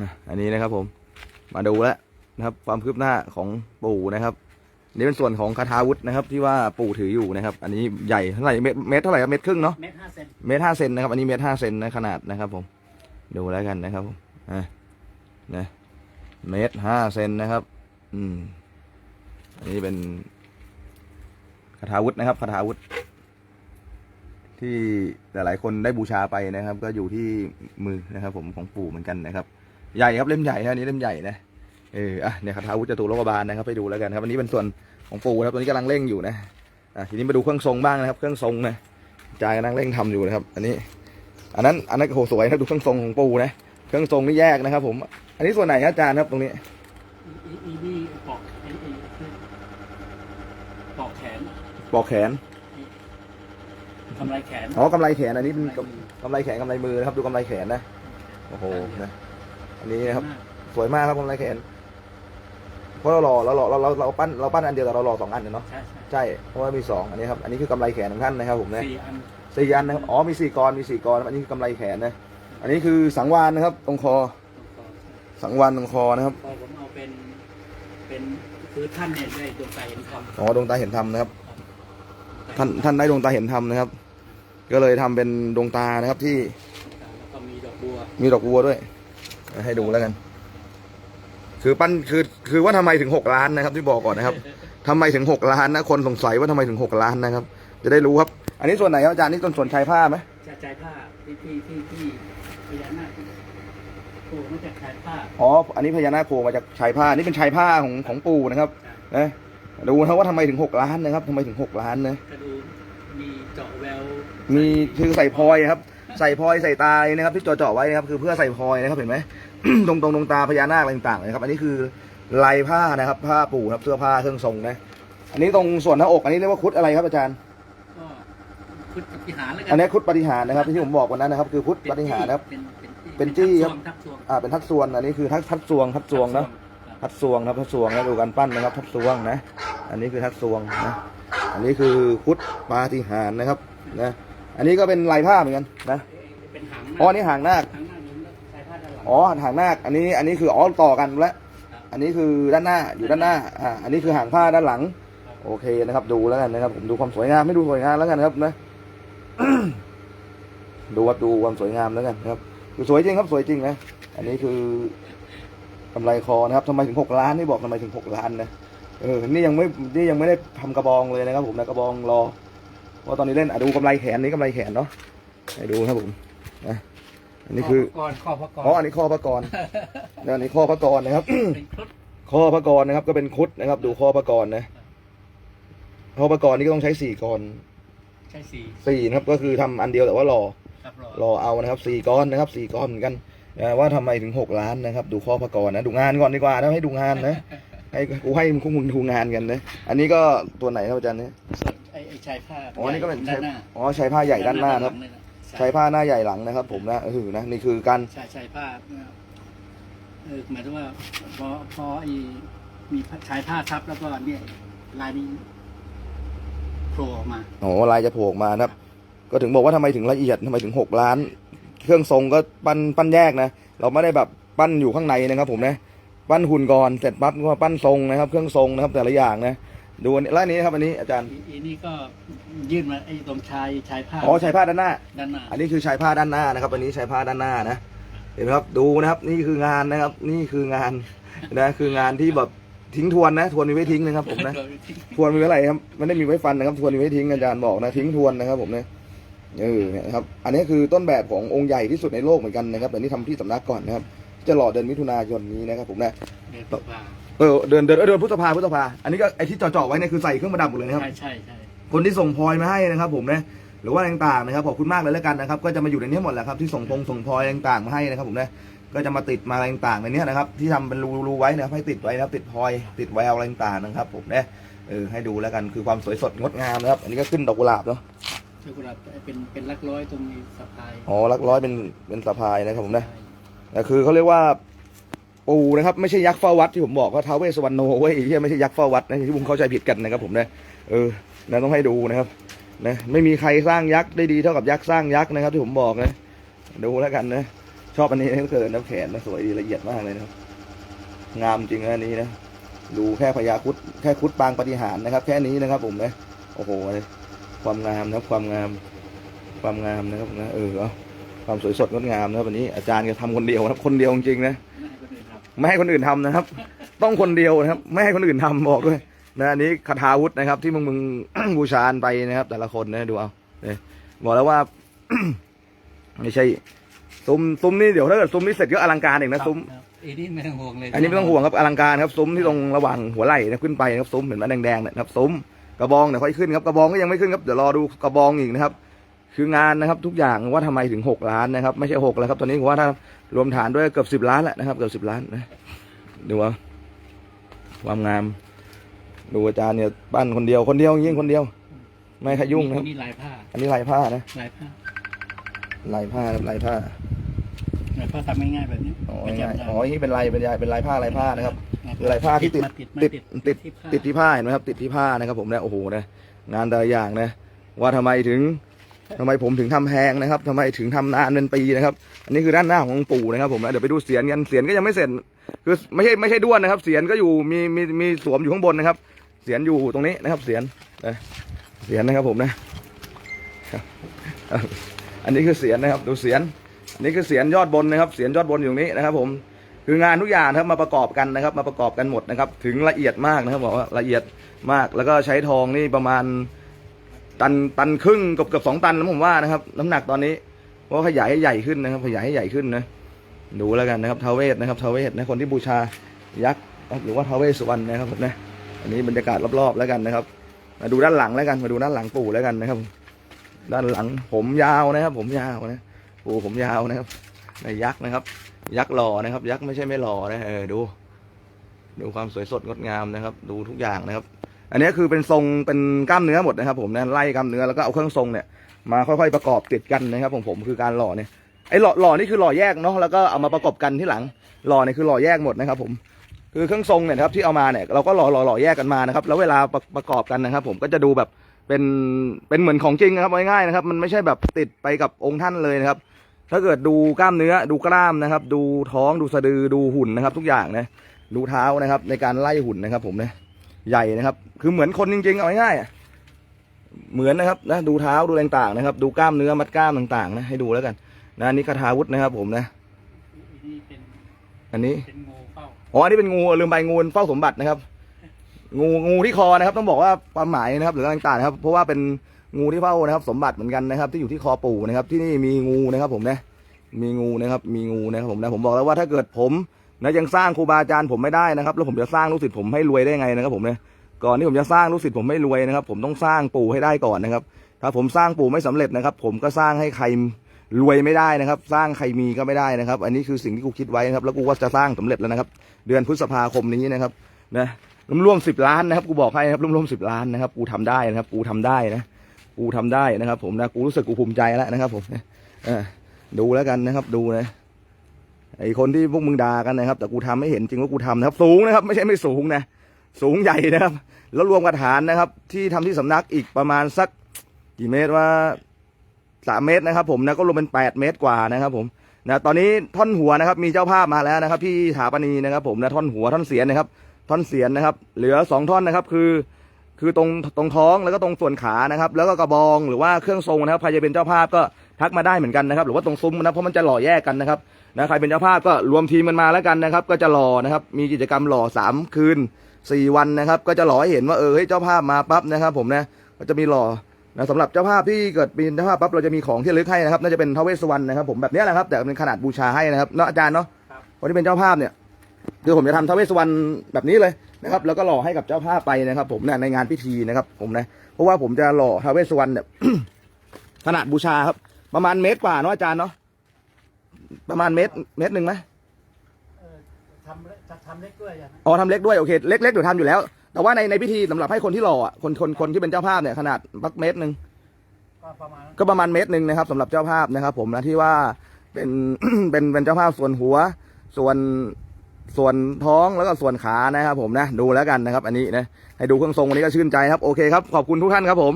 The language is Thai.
อะอันนี้นะครับผมมาดูแล้วนะครับ ความคืบหน้าของปู่นะครับนี่เป็นส่วนของคาถาวุธนะครับ ที่ว่าปู่ถืออยู่นะครับ อันนี้ใหญ่เท่าไหร่เมตรเมตรเท่าไหร่ครับเมตรครึ่งเนาะเมตรห้าเซนเมตรห้าเซนนะครับ อันนี้เมตรห้าเซนนะขนาดนะครับ ผมดูแล้วกันนะครับผมอะนะเมตรห้าเซนนะครับ อืมอันนี้เป็นคาถาวุธนะครับคาถาวุธ ที่หลายๆคนได้บูชาไปนะครับ ก็อยู่ที่มือนะครับ ผมของปู่เหมือนกันนะครับ ใหญ่ครับเล่มใหญ่นะอันนี้เล่มใหญ่นะเอออะเนี่ยคาถาวุธจตุโลกบาลนะครับไปดูแล้วกันครับอันนี้เป็นส่วนของปู่นะครับตัวนี้กำลังเร่งอยู่นะอะทีนี้มาดูเครื่องทรงบ้างนะครับ เครื่องทรงนะจายกำลังเร่งทำอยู่นะครับ อันนี้ อันนั้นอันนั้นโหสวยนะดูเครื่องทรงของปู่นะเครื่องทรงนี่แยกนะครับ ผม อันนี้ส่วนไหนครับอาจารย์ครับตรงนี้อีอีนี่ปอกไอ้ไอ้คือปอกแขนปอกแขนทำลายแขนอ๋อกำไรแขนอันนี้เป็นกำไรแขนกำไรมือนะครับ ดูกำไรแขนนะโอ้โหนะ อันนี้นะครับ สวยมากครับกำไรแขนเพราะเราหล่อเราหล่อเราเราเราปั้นเราปั้นอันเดียวแต่เราหล่อสองอันเนี่ยเนาะใช่ใช่ใช่เพราะว่ามีสองอันนี้ครับอันนี้คือกำไรแขนของท่านนะครับผมนะสี่อันสี่อันนะครับอ๋อมีสี่กรมีสี่กรอันนี้คือกำไรแขนนะอันนี้คือสังวานนะครับ ตรงคอตรงคอสังวานตรงคอนะครับพอผมเอาเป็นเป็นคือท่านเนี่ยได้ดวงใจเห็นธรรมอ๋อดวงตาเห็นธรรมนะครับ ท่านท่านได้ดวงตาเห็นธรรมนะครับ ก็เลยทำเป็นดวงตานะครับที่แล้วก็มีดอกบัวมีดอกบัวด้วย ให้ดูแล้วกัน คือปั้นคือคือว่าทำไมถึงหกล้านนะครับ ที่บอกก่อนนะครับทำไมถึงหกล้านนะคนสงสัยว่าทำไมถึงหกล้านนะครับ จะได้รู้ครับ อันนี้ส่วนไหนครับอาจารย์นี่ต้นส่วนชายผ้าไหมจะใจผ้าที่ที่ที่ที่พญานาคโผล่มาจากชายผ้าอ๋ออันนี้พญานาคโผล่มาจากชายผ้านี่เป็นชายผ้าของของปู่นะครับนะดูนะว่าทำไมถึงหกล้านนะครับทำไมถึงหกล้านนะมีเจาะแววมีคือใส่พลอยครับ ใส่พลอยใส่ตานะครับ ที่เจาะๆไว้นะครับคือเพื่อใส่พลอยนะครับเห็นไหม ตรงตรงตรงตาพญานาคอะไรต่างๆนะครับ อันนี้คือลายผ้านะครับ ผ้าปู่ครับเสื้อผ้าเครื่องทรงนะอันนี้ตรงส่วนหน้าอกอันนี้เรียกว่าคุดอะไรครับอาจารย์ก็พุทธปฏิหารแล้วกัอันนี้คุดปฏิหารนะครับที่ผมบอกวันนั้นนะครับ คือคุดปฏิหารนะครับ เป็นเป็นจี้ครับทับซวงอ่าเป็นทัดส่วนอันนี้คือทัดทัดสวงทัดสวงนะทัดสวงนะครับทัดสวงนะดูการปั้นนะครับทัดสวงนะ อันนี้คือทัดสวงนะ อันนี้คือคุดปาฏิหารย์นะครับนะ อันนี้ก็เป็นลายผ้าเหมือนกันนะเป็นหางอ๋ออันนี้หางนาคหางหน้านี้ใช้ผ้าด้านหลังอ๋อหางนาคอันนี้อันนี้คืออ๋อต่อกันแล้วอันนี้คือด้านหน้าอยู่ด้านหน้าอ่าอันนี้คือหางผ้าด้านหลัง โอเคนะครับ ดูแล้วกันนะครับ ผมดูความสวยงามไม่ดูสวยงามแล้วกันนะครับนะดูว่าดูความสวยงามแล้วกันนะครับคือสวยจริงครับสวยจริงนะอันนี้คือกำไรคอนะครับทำไมถึงหกล้านนี่บอกทำไมถึงหกล้านนะเออนี่ยังไม่นี่ยังไม่ได้ทำกระบองเลยนะครับ ผมนะกระบองรอ เพราะตอนนี้เล่นอะดูกำไรแขนนี่กำไรแขนเนาะให้ดูนะครับผมนะอันนี้คือก่อนข้อพระกรอ๋ออันนี้ข้อพระกรแล้วอันนี้ข้อพระกรนะครับ เป็นครุฑข้อพระกรนะครับ ก็เป็นครุดนะครับ ดูข้อพระกรนะข้อพระกรนี่ก็ต้องใช้สี่กรใช่สีสี่นะครับ ก็คือทำอันเดียวแต่ว่ารอ ครับรอรอเอานะครับสี่ก้อนนะครับสี่ก้อนเหมือนกันนะว่าทำไมถึงหกล้านนะครับ ดูข้อพระกรนะ ดูงานก่อนดีกว่านะให้ดูงานนะให้กูให้มึงมึงดูงานกันนะอันนี้ก็ตัวไหนครับอาจารย์เนี่ยส่วนไอ้ไอ้ชายผ้าอ๋อนี่ก็เป็นด้านหน้าอ๋อใช้ผ้าใหญ่ด้านหน้าครับ ด้เลยนะใช้ผ้าหน้าใหญ่หลังนะครับ ผมนะเออนะนี่คือการใช่ใช่ผ้าเออหมายถึงว่าพอพอไอ้มีชายผ้าทับแล้วก็เนี่ยลายนี้โผล่ออกมาโอ้ลายจะโผล่ออกมานะครับ ก็ถึงบอกว่าทำไมถึงละเอียดทำไมถึงหกล้าน เครื่องทรงก็ปั้นปั้นแยกนะ เราไม่ได้แบบปั้นอยู่ข้างในนะครับ ผมนะ ปั้นหุ่นก่อนเสร็จปั๊บก็ปั้นทรงนะครับ เครื่องทรงนะครับ แต่ละอย่างนะ ดูอันนี้แล้วอันนี้ครับอันนี้อาจารย์ อีอีนี่ก็ยื่นมาไอ้ตรงชายชายผ้าอ๋อใช้ผ้าด้านหน้า ด้านหน้าอันนี้คือชายผ้าด้านหน้านะครับ อันนี้ชายผ้าด้านหน้านะ เห็นไหมครับ ดูนะครับ นี่คืองานนะครับ นี่คืองานนะ คืองานที่แบบทิ้งทวนนะ ทวนมีไว้ทิ้งนะครับผมนะ ทวนมีไว้อะไรครับไม่ได้มีไว้ฟันนะครับ ทวนมีไว้ทิ้งอาจารย์บอกนะ ทิ้งทวนนะครับ ผมเนี่ยเออเนี่ยนะครับ อันนี้คือต้นแบบขององค์ใหญ่ที่สุดในโลกเหมือนกันนะครับแต่นี่ทำที่สำนักก่อนนะครับ จะหล่อเดือนมิถุนายนนี้นะครับผมนะ เดินตัวา เออเดือนเดือนเออเดือนพฤษภาพฤษภา อันนี้ก็ไอที่เจาะๆไว้เนี่ยคือใส่เครื่องประดับหมดเลยนะครับ ใช่ใช่ใช่คนที่ส่งพลอยมาให้นะครับ ผมนะหรือว่าอะไรต่างๆนะครับขอบคุณมากเลยแล้วกันนะครับ ก็จะมาอยู่ในนี้หมดแหละครับที่ส่งพงส่งพลอยต่างๆมาให้นะครับ ผมนะก็จะมาติดมาอะไรต่างๆในนี้นะครับ ที่ทำเป็นรูๆไว้นะครับให้ติดไว้นะครับ ติดพลอย ติดแววอะไรต่างๆนะครับ ผมนะเออให้ดูแล้วกันคือความสวยสดงดงามนะครับ อันนี้ก็ขึ้นดอกกุหลาบเนาะเจ้ากุหลาบเป็นเป็นลักร้อยตรงนี้สะพายอ๋อลักร้อยเป็นเป็นสะพายนะครับผมนะแต่คือเขาเรียกว่า ปูนะครับไม่ใช่ยักษ์เฝ้าวัดที่ผมบอกว่าท้าวเวสวรรณโนเว้ยที่ไม่ใช่ยักษ์เฝ้าวัดนะที่ผมเข้าใจผิดกันนะครับผมนะเออนะต้องให้ดูนะครับนะไม่มีใครสร้างยักษ์ได้ดีเท่ากับยักษ์สร้างยักษ์นะครับที่ผมบอกนะดูแล้วกันนะชอบอันนี้เหลือเกินนะแขนนะสวยดีละเอียดมากเลยนะงามจริงนะอันนี้นะดูแค่พญาคุดแค่คุดปางปฏิหารนะครับ แค่นี้นะครับ ผมนะโอ้โหความงามนะครับความงามความงามนะครับนะเออความสวยสดงดงามนะวันนี้อาจารย์ก็ทำคนเดียวนะครับคนเดียวจริงนะ ไม่ให้คนอื่นทำไม่ให้คนอื่นทำนะครับ ต้องคนเดียวนะครับ ไม่ให้คนอื่นทำบอกด้วยนะอันนี้คาถาวุธนะครับ ที่มึงมึงบูชาไปนะครับ แต่ละคนนะดูเอาเนี่ยบอกแล้วว่าไม่ใช่ซุ้มซุ้มนี่เดี๋ยวถ้าเกิดซุ้มนี่เสร็จก็อลังการเองนะซุ้มครับอันนี้ไม่ต้องห่วงเลยอันนี้ไม่ต้องห่วงครับอลังการครับซุ้มที่ตรงระหว่างหัวไหล่นะขึ้นไปนะครับซุ้มเห็นไหมแดงๆเนี่ยนะครับซุ้มกระบองเดี๋ยวค่อยขึ้นครับกระบองก็ยังไม่ขึ้นครับเดี๋ยวรอดูกระบองอีกนะครับ คืองานนะครับทุกอย่างว่าทำไมถึงหกล้านนะครับ ไม่ใช่หกแล้วครับตอนนี้ผมว่าถ้ารวมฐานด้วยเกือบสิบล้านแล้วนะครับเกือบสิบล้านนะดูเอาความงาม ดูอาจารย์เนี่ยปั้นคนเดียวคนเดียวยิ่งคนเดียว ไม่ขยุ่งนะครับนี่ลายผ้า อันนี้ลายผ้านะลายผ้าลายผ้าครับลายผ้าลายผ้าทำง่ายๆแบบนี้อ๋อไม่ง่ายจำๆอ๋อนี่เป็นลายเป็นลายเป็นลายผ้าลายผ้านะครับนะคือลายผ้าที่ติดมาติดมาติดติดติดที่ผ้าติดที่ผ้าเห็นไหมครับ ติดที่ผ้านะครับ ผมนะโอ้โหนะงานแต่ละอย่างนะว่าทำไมถึง ทำไมผมถึงทำแพงนะครับทำไมถึงทำนานเป็นปีนะครับ อันนี้คือด้านหน้าของปู่นะครับผมนะเดี๋ยวไปดูเสียนกันเสียนก็ยังไม่เสร็จ คือไม่ใช่ไม่ใช่ด้วนนะครับ เสียนก็อยู่มีมีมีสวมอยู่ข้างบนนะครับ เสียนอยู่ตรงนี้นะครับ เสียนเสียนนะครับผมนะอันนี้คือเสียนนะครับ ดูเสียนอันนี้คือเสียนยอดบนนะครับ เสียนยอดบนอยู่ตรงนี้นะครับ ผมคืองานทุกอย่างครับมาประกอบกันนะครับ มาประกอบกันหมดนะครับ ถึงละเอียดมากนะครับบอกว่าละเอียดมากแล้วก็ใช้ทองนี่ประมาณ ตันตันครึ่งกับเกับสองตันแล้วผมว่านะครับ น้ำหนักตอนนี้เพราะว่าขยายให้ใหญ่ขึ้นนะครับ ขยายให้ใหญ่ขึ้นนะดูแล้วกันนะครับทาวเวศนะครับทาวเวศนะคนที่บูชายักษ์หรือว่าทาวเวสสุวรรณนะครับนะอันนี้บรรยากาศรอบๆแล้วกันนะครับ มาดูด้านหลังแล้วกันมาดูด้านหลังปู่แล้วกันนะครับ ด้านหลังผมยาวนะครับ ผมยาวนะปู่ผมยาวนะครับในยักษ์นะครับ ยักษ์หล่อนะครับ ยักษ์ไม่ใช่ไม่หล่อนะเออดู ดูความสวยสดงดงามนะครับ ดูทุกอย่างนะครับ อันนี้คือเป็นทรงเป็นกล้ามเนื้อหมดนะครับ ผมนะไล่กล้ามเนื้อแล้วก็เอาเครื่องทรงเนี่ยมาค่อยๆประกอบติดกันนะครับผมผมคือการหล่อเนี่ยไอ้หล่อหล่อนี่คือหล่อแยกเนาะแล้วก็เอามาประกอบกันที่หลังหล่อเนี่ยคือหล่อแยกหมดนะครับผมคือเครื่องทรงเนี่ยครับที่เอามาเนี่ยเราก็หล่อหล่อหล่อแยกกันมานะครับแล้วเวลาประประกอบกันนะครับ ผมก็จะดูแบบเป็นเป็นเหมือนของจริงนะครับง่ายๆนะครับ มันไม่ใช่แบบติดไปกับองค์ท่านเลยนะครับ ถ้าเกิดดูกล้ามเนื้อดูกล้ามนะครับ ดูท้องดูสะดือดูหุ่นนะครับ ทุกอย่างนะดูเท้านะครับ ในการไล่หุ่นนะครับ ผมเนี่ย ใหญ่นะครับ คือเหมือนคนจริงๆเอาง่ายๆอะเหมือนนะครับนะดูเท้าดูอะไรต่างๆนะครับ ดูกล้ามเนื้อมัดกล้ามต่างๆ นะให้ดูแล้วกันนะอันนี้คาถาวุธนะครับ ผมนะนี่เป็นอันนี้เป็นงูเฝ้าอ๋ออันนี้เป็นงูลืมไปงูเฝ้าสมบัตินะครับ งูงูที่คอนะครับ ต้องบอกว่าความหมายนะครับ หรืออะไรต่างๆนะครับ เพราะว่าเป็นงูที่เฝ้านะครับ สมบัติเหมือนกันนะครับ ที่อยู่ที่คอปู่นะครับ ที่นี่มีงูนะครับ ผมนะมีงูนะครับ มีงูนะครับผมนะผมบอกแล้วว่าถ้าเกิดผม นะยังสร้างครูบาอาจารย์ผมไม่ได้นะครับ แล้วผมจะสร้างลูกศิษย์ผมให้รวยได้ไงนะครับ ผมเนี่ยก่อนที่ผมจะสร้างลูกศิษย์ผมไม่รวยนะครับ ผมต้องสร้างปู่ให้ได้ก่อนนะครับ ถ้าผมสร้างปู่ไม่สำเร็จนะครับ ผมก็สร้างให้ใครรวยไม่ได้นะครับ สร้างใครมีก็ไม่ได้นะครับ อันนี้คือสิ่งที่กูคิดไว้นะครับ แล้วกูก็จะสร้างสำเร็จแล้วนะครับ เดือนพฤษภาคมนี้นะครับนะร่วมสิบล้านนะครับกูบอกให้นะครับร่วมๆสิบล้านนะครับกูทำได้นะครับกูทำได้นะกูทำได้นะครับ ผมนะกูรู้สึกกูภูมิใจแล้วนะครับ ผมดูแล้วกันนะครับ ดูนะ ไอคนที่พวกมึงด่ากันนะครับ แต่กูทำไม่เห็นจริงว่ากูทำนะครับ สูงนะครับ ไม่ใช่ไม่สูงนะ สูงใหญ่นะครับ แล้วรวมกระฐานนะครับ ที่ทำที่สำนักอีกประมาณสักกี่เมตรว่าสามเมตรนะครับ ผมนะก็รวมเป็นแปดเมตรกว่านะครับ ผมนะตอนนี้ท่อนหัวนะครับ มีเจ้าภาพมาแล้วนะครับ พี่ถาปณีนะครับ ผมนะท่อนหัวท่อนเสียนนะครับ ท่อนเสียนนะครับ เหลือสองท่อนนะครับ คือคือตรงตรงท้องแล้วก็ตรงส่วนขานะครับ แล้วก็กระบองหรือว่าเครื่องทรงนะครับใครจะเป็นเจ้าภาพก็ ทักมาได้เหมือนกันนะครับ หรือว่าตรงซุ้มนะเพราะมันจะหล่อแยกกันนะครับนะใครเป็นเจ้าภาพก็รวมทีมกันมาแล้วกันนะครับ ก็จะหล่อนะครับ มีกิจกรรมหล่อสามคืนสี่วันนะครับ ก็จะหล่อให้เห็นว่าเออเฮ้ยเจ้าภาพมาปั๊บนะครับ ผมนะก็จะมีหล่อนะสำหรับเจ้าภาพที่เกิดเป็นเจ้าภาพปั๊บเราจะมีของที่ระลึกให้นะครับน่าจะเป็นทาวเวสสวรรณนะครับ ผมแบบเนี้ยแหละครับ แต่เป็นขนาดบูชาให้นะครับเนาะอาจารย์เนาะครับคนที่เป็นเจ้าภาพเนี่ยคือผมจะทำทาวเวสสวรรณแบบนี้เลยนะครับ แล้วก็หล่อให้กับเจ้าภาพไปนะครับ ผมนะในงานพิธีนะครับ ผมนะ เพราะว่าผมจะหล่อทาวเวสสวรรณเนี่ยขนาดบูชาครับ ประมาณเมตรกว่าเนาะอาจารย์เนาะประมาณเมตรเมตรหนึ่งไหมเออทำเล็กทำเล็กด้วยอย่างนั้นอ๋อทำเล็กด้วยโอเคเล็กๆเดี๋ยวทำอยู่แล้ว แต่ว่าในในพิธีสำหรับให้คนที่หล่ออะคนคนคนที่เป็นเจ้าภาพเนี่ยขนาดสักเมตรหนึ่งก็ประมาณนั้นก็ประมาณเมตรหนึ่งนะครับสำหรับเจ้าภาพนะครับ ผมนะที่ว่าเป็น เป็นเป็นเจ้าภาพส่วนหัว ส่วนส่วนท้องแล้วก็ส่วนขานะครับ ผมนะดูแล้วกันนะครับ อันนี้นะให้ดูเครื่องทรงวันนี้ก็ชื่นใจครับโอเคครับขอบคุณทุกท่านครับผม